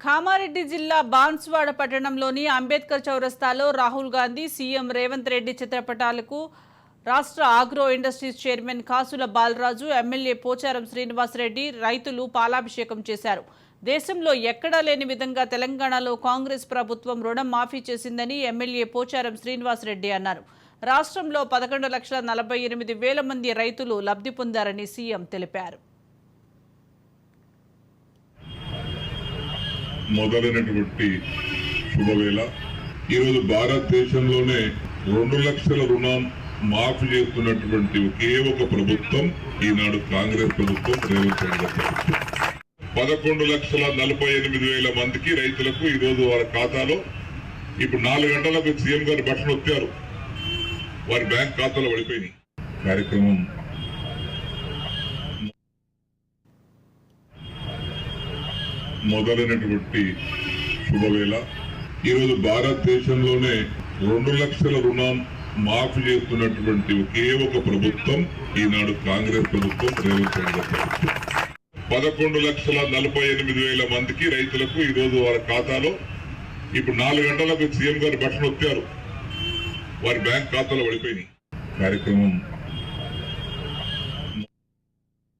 కామారెడ్డి జిల్లా బాన్స్వాడ పట్టణంలోని అంబేద్కర్ చౌరస్తాలో రాహుల్ గాంధీ సీఎం రేవంత్ రెడ్డి చిత్రపటాలకు రాష్ట్ర ఆగ్రో ఇండస్ట్రీస్ చైర్మన్ కాసుల బాలరాజు ఎమ్మెల్యే పోచారం శ్రీనివాసరెడ్డి రైతులు పాలాభిషేకం చేశారు. దేశంలో ఎక్కడా లేని విధంగా తెలంగాణలో కాంగ్రెస్ ప్రభుత్వం రుణం మాఫీ చేసిందని ఎమ్మెల్యే పోచారం శ్రీనివాసరెడ్డి అన్నారు. రాష్ట్రంలో పదకొండు లక్షల నలభై ఎనిమిది వేల మంది రైతులు లబ్ధి పొందారని సీఎం తెలిపారు. మొదలైనటువంటి శుభవేళ. ఈరోజు భారతదేశంలోనే రెండు లక్షల రుణం మాఫీ చేస్తున్నటువంటి ఒకే ఒక ప్రభుత్వం ఈనాడు కాంగ్రెస్ ప్రభుత్వం రేవంత్ రెడ్డి ప్రభుత్వం. పదకొండు లక్షల నలభై ఎనిమిది వేల మందికి రైతులకు ఈరోజు వారి ఖాతాలో ఇప్పుడు నాలుగు గంటలకు సీఎం గారు బట్టలు వచ్చారు వారి బ్యాంక్ ఖాతాలో పడిపోయినాయి. కార్యక్రమం మొదలైనటువంటి శుభవేళ. ఈరోజు భారతదేశంలోనే రెండు లక్షల రుణం మాఫీ చేస్తున్నటువంటి ఒకే ఒక ప్రభుత్వం ఈనాడు కాంగ్రెస్ ప్రభుత్వం రేవంత్ రెడ్డి ప్రభుత్వం. పదకొండు లక్షల నలభై ఎనిమిది వేల మందికి రైతులకు ఈరోజు వారి ఖాతాలో ఇప్పుడు నాలుగు గంటలకు సీఎం గారు బట్టలు వచ్చారు వారి బ్యాంక్ ఖాతాలో పడిపోయినాయి. కార్యక్రమం